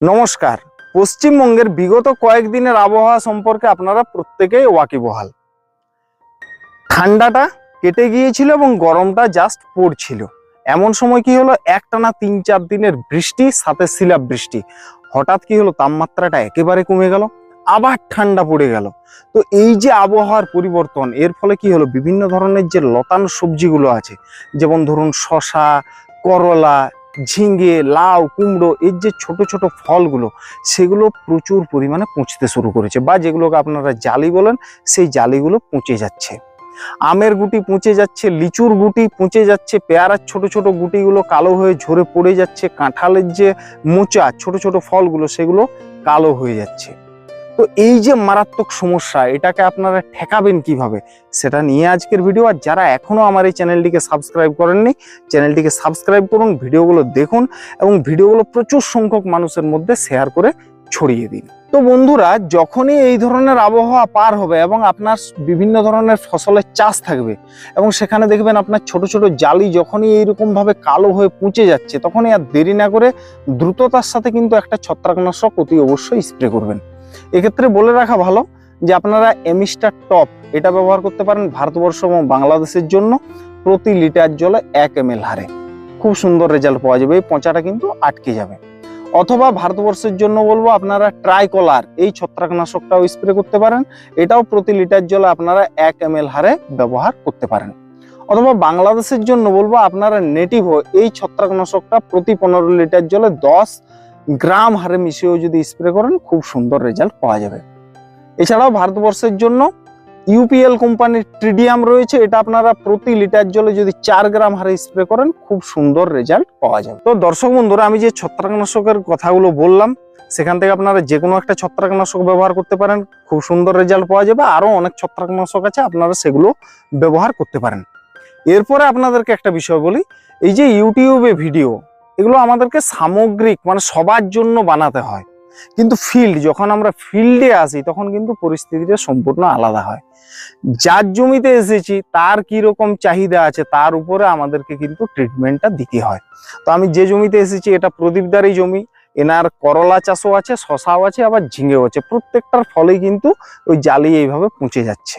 নমস্কার। পশ্চিমবঙ্গের বিগত কয়েকদিনের আবহাওয়া সম্পর্কে আপনারা প্রত্যেকেই ওয়াকিবহাল। ঠান্ডাটা কেটে গিয়েছিল এবং গরমটা জাস্ট পড়ছিল। এমন সময় কি হলো? একটানা তিন চার দিনের বৃষ্টি, সাথে শিলাপ বৃষ্টি হঠাৎ কি হলো? তাপমাত্রাটা একেবারে কমে গেল, আবার ঠান্ডা পড়ে গেল। তো এই যে আবহাওয়ার পরিবর্তন, এর ফলে কি হলো? বিভিন্ন ধরনের যে লতানো সবজিগুলো আছে, যেমন ধরুন শশা করলা ঝিঙ্গে লাউ, কুমড়ো, এর যে ছোট ছোট ফলগুলো, সেগুলো প্রচুর পরিমাণে পচতে শুরু করেছে বা যেগুলোকে আপনারা জালি বলেন, সেই জালিগুলো পচে যাচ্ছে। আমের গুটি পচে যাচ্ছে, লিচুর গুটি পচে যাচ্ছে, পেয়ারার ছোট ছোট গুটিগুলো কালো হয়ে ঝরে পড়ে যাচ্ছে, কাঁঠালের যে মোচা, ছোট ছোট ফলগুলো, সেগুলো কালো হয়ে যাচ্ছে। তো এই যে মারাত্মক সমস্যা, এটাকে আপনারা ঠেকাবেন কীভাবে? সেটা নিয়ে আজকের ভিডিও। আর যারা এখনও আমার এই চ্যানেলটিকে সাবস্ক্রাইব করেননি, চ্যানেলটিকে সাবস্ক্রাইব করুন, ভিডিওগুলো দেখুন এবং ভিডিওগুলো প্রচুর সংখ্যক মানুষের মধ্যে শেয়ার করে ছড়িয়ে দিন। তো বন্ধুরা, যখনই এই ধরনের আবহাওয়া পার হবে এবং আপনার বিভিন্ন ধরনের ফসলের চাষ থাকবে এবং সেখানে দেখবেন আপনার ছোট ছোট জালি যখনই এইরকম ভাবে কালো হয়ে পুঁচে যাচ্ছে, তখনই আর দেরি না করে দ্রুততার সাথে কিন্তু একটা ছত্রাকনাশক অতি অবশ্যই স্প্রে করবেন। এক্ষেত্রে বলে রাখা ভালো যে আপনারা এমিস্টার টপ এটা ব্যবহার করতে পারেন ভারতবর্ষ এবং বাংলাদেশের জন্য প্রতি লিটার জলে এক এম হারে। খুব সুন্দর রেজাল্ট পাওয়া যাবে, এই পচাটা কিন্তু আটকে যাবে। অথবা ভারতবর্ষের জন্য বলব আপনারা ট্রাইকলার, এই ছত্রাকনাশকটাও স্প্রে করতে পারেন, এটাও প্রতি লিটার জলে আপনারা এক এম হারে ব্যবহার করতে পারেন। অথবা বাংলাদেশের জন্য বলব আপনারা নেটিভো, এই ছত্রাকনাশকটা প্রতি পনেরো লিটার জলে দশ গ্রাম হারে মিশিয়েও যদি স্প্রে করেন, খুব সুন্দর রেজাল্ট পাওয়া যাবে। এছাড়াও ভারতবর্ষের জন্য ইউপিএল কোম্পানির ট্রিডিয়াম রয়েছে, এটা আপনারা প্রতি লিটার জলে যদি চার গ্রাম হারে স্প্রে করেন, খুব সুন্দর রেজাল্ট পাওয়া যাবে। তো দর্শক বন্ধুরা, আমি যে ছত্রাকনাশকের কথাগুলো বললাম, সেখান থেকে আপনারা যে কোনো একটা ছত্রাকনাশক ব্যবহার করতে পারেন, খুব সুন্দর রেজাল্ট পাওয়া যাবে। আরও অনেক ছত্রাকনাশক আছে, আপনারা সেগুলো ব্যবহার করতে পারেন। এরপরে আপনাদেরকে একটা বিষয় বলি, এই যে ইউটিউবে ভিডিও এগুলো আমাদেরকে সামগ্রিক মানে সবার জন্য বানাতে হয়। কিন্তু ফিল্ড যখন আমরা ফিল্ডে আসি তখন কিন্তু পরিস্থিতিটা সম্পূর্ণ আলাদা হয়। যার জমিতে এসেছি, তার কি রকম চাহিদা আছে, তার উপরে আমাদেরকে কিন্তু ট্রিটমেন্টটা দিতে হয়। তো আমি যে জমিতে এসেছি, এটা প্রদীপদারই জমি, এনার করলা চাষও আছে, শশাও আছে, আবার ঝিঙেও আছে। প্রত্যেকটার ফলেই কিন্তু ওই জালি এইভাবে পচে যাচ্ছে।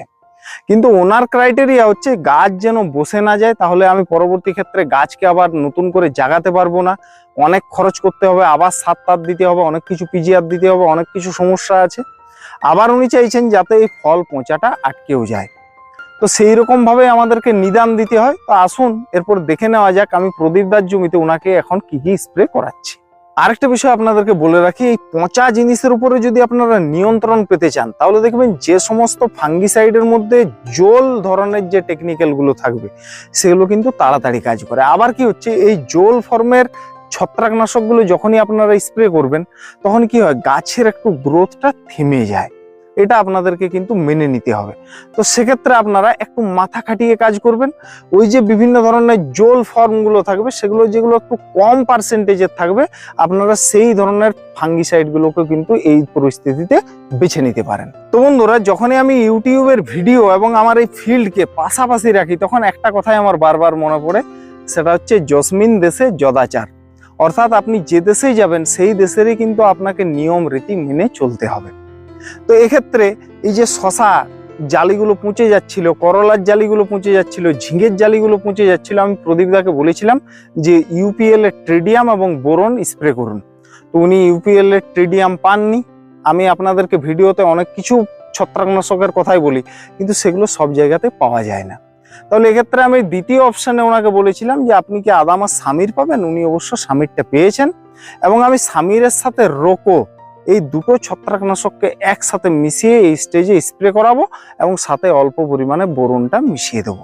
কিন্তু ওনার ক্রাইটেরিয়া হচ্ছে গাছ যেন বসে না যায়, তাহলে আমি পরবর্তী ক্ষেত্রে গাছকে আবার নতুন করে জাগাতে পারব না। অনেক খরচ করতে হবে, আবার সার তার দিতে হবে, অনেক কিছু পিজিআর দিতে হবে, অনেক কিছু সমস্যা আছে। আবার উনি চাইছেন যাতে এই ফল পচাটা আটকেও যায়। তো সেই রকম ভাবে আমাদেরকে নিদান দিতে হয়। তো আসুন, এরপর দেখে নেওয়া যাক আমি প্রদীপদার জমিতে ওনাকে এখন কি কি স্প্রে করাচ্ছি। আরেকটা বিষয় আপনাদেরকে বলে রাখি, এই পচা জিনিসের উপরে যদি আপনারা নিয়ন্ত্রণ পেতে চান, তাহলে দেখবেন যে সমস্ত ফাঙ্গিসাইডের মধ্যে জোল ধরনের যে টেকনিক্যালগুলো থাকবে, সেগুলো কিন্তু তাড়াতাড়ি কাজ করে। আবার কি হচ্ছে, এই জোল ফর্মের ছত্রাকনাশকগুলো যখনই আপনারা স্প্রে করবেন, তখন কি হয়, গাছের একটু গ্রোথটা থেমে যায়। এটা আপনাদেরকে কিন্তু মেনে নিতে হবে। তো সেক্ষেত্রে আপনারা একটু মাথা খাটিয়ে কাজ করবেন। ওই যে বিভিন্ন ধরনের জোল ফর্মগুলো থাকবে, সেগুলো যেগুলো একটু কম পার্সেন্টেজের থাকবে, আপনারা সেই ধরনের ফাঙ্গিসাইডগুলোকে কিন্তু এই পরিস্থিতিতে বেছে নিতে পারেন। তো বন্ধুরা, যখনই আমি ইউটিউবের ভিডিও এবং আমার এই ফিল্ডকে পাশাপাশি রাখি, তখন একটা কথাই আমার বারবার মনে পড়ে, সেটা হচ্ছে জসমিন দেশে জদাচার অর্থাৎ আপনি যে দেশেই যাবেন, সেই দেশেরই কিন্তু আপনাকে নিয়ম রীতি মেনে চলতে হবে। তো এক্ষেত্রে এই যে শশা জালিগুলো পচে যাচ্ছিল, করলার জালিগুলো পচে যাচ্ছিল, ঝিঙের জালিগুলো পচে যাচ্ছিল, আমি প্রদীপদাকে বলেছিলাম যে ইউপিএল এর ট্রেডিয়াম এবং বোরন স্প্রে করুন। তো উনি ইউপিএল এর ট্রেডিয়াম পাননি। আমি আপনাদেরকে ভিডিওতে অনেক কিছু ছত্রাকনাশকের কথাই বলি, কিন্তু সেগুলো সব জায়গাতে পাওয়া যায় না। তাহলে এক্ষেত্রে আমি দ্বিতীয় অপশানে ওনাকে বলেছিলাম যে আপনি কি আদামা স্বামীর পাবেন? উনি অবশ্য সামিরটা পেয়েছেন। এবং আমি স্বামীরের সাথে রোকো এই দুটো ছত্রাকনাশককে একসাথে মিশিয়ে এই স্টেজে স্প্রে করাবো এবং সাথে অল্প পরিমাণে বোরনটা মিশিয়ে দেবো।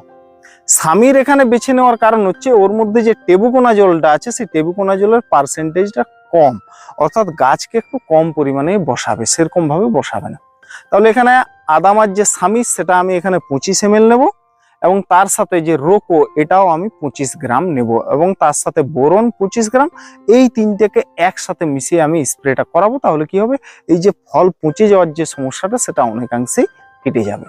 স্বামীর এখানে বেছে নেওয়ার কারণ হচ্ছে ওর মধ্যে যে টেবুকোনা জলটা আছে, সেই টেবুকোনা জলের পার্সেন্টেজটা কম। অর্থাৎ গাছকে একটু কম পরিমাণে বসাবে, সেরকমভাবে বসাবে না। তাহলে এখানে আদামার যে স্বামী, সেটা আমি এখানে পঁচিশ এম নেব। এবং তার সাথে যে রোকো, এটাও আমি পঁচিশ গ্রাম নেব। এবং তার সাথে বোরন পঁচিশ গ্রাম, এই তিনটেকে একসাথে মিশিয়ে আমি স্প্রেটা করাবো, তাহলে কি হবে? এই যে ফল পচে যাওয়ার যে সমস্যাটা, সেটা অনেকাংশেই কেটে যাবে।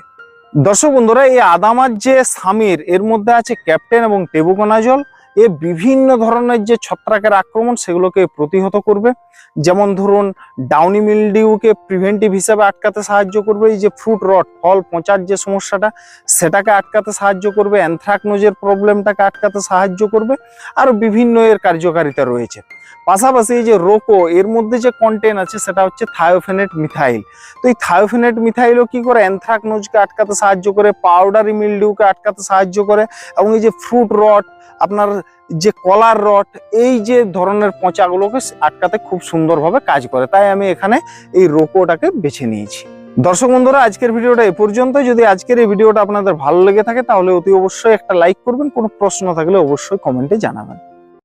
দর্শক বন্ধুরা, এই আদামার যে সামির এর মধ্যে আছে ক্যাপ্টেন এবং টেবুকোনা জল এ বিভিন্ন ধরনের যে ছত্রাকের আক্রমণ সেগুলোকে প্রতিহত করবে। যেমন ধরুন ডাউনি মিলডিউকে প্রিভেন্টিভ হিসাবে আটকাতে সাহায্য করবে। এই যে ফ্রুট রট ফল, পচার যে সমস্যাটা, সেটাকে আটকাতে সাহায্য করবে। অ্যানথ্রাকনোজের প্রবলেমটাকে আটকাতে সাহায্য করবে। আরও বিভিন্ন এর কার্যকারিতা রয়েছে। পাশাপাশি এই যে রোকো, এর মধ্যে যে কন্টেন্ট আছে সেটা হচ্ছে থায়োফেনেট মিথাইল তো এই থায়োফেনেট মিথাইলও কি করে? অ্যানথ্রাকনোজকে আটকাতে সাহায্য করে পাউডারি মিলডিউকে আটকাতে সাহায্য করে। এবং এই যে ফ্রুট রট আপনার যে কলার রট, এই যে ধরনের পচাগুলোকে আটকাতে খুব সুন্দরভাবে কাজ করে। তাই আমি এখানে এই রোকোটাকে বেছে নিয়েছি। দর্শক বন্ধুরা, আজকের ভিডিওটা এ পর্যন্ত। যদি আজকের এই ভিডিওটা আপনাদের ভালো লেগে থাকে, তাহলে অতি অবশ্যই একটা লাইক করবেন। কোনো প্রশ্ন থাকলে অবশ্যই কমেন্টে জানাবেন।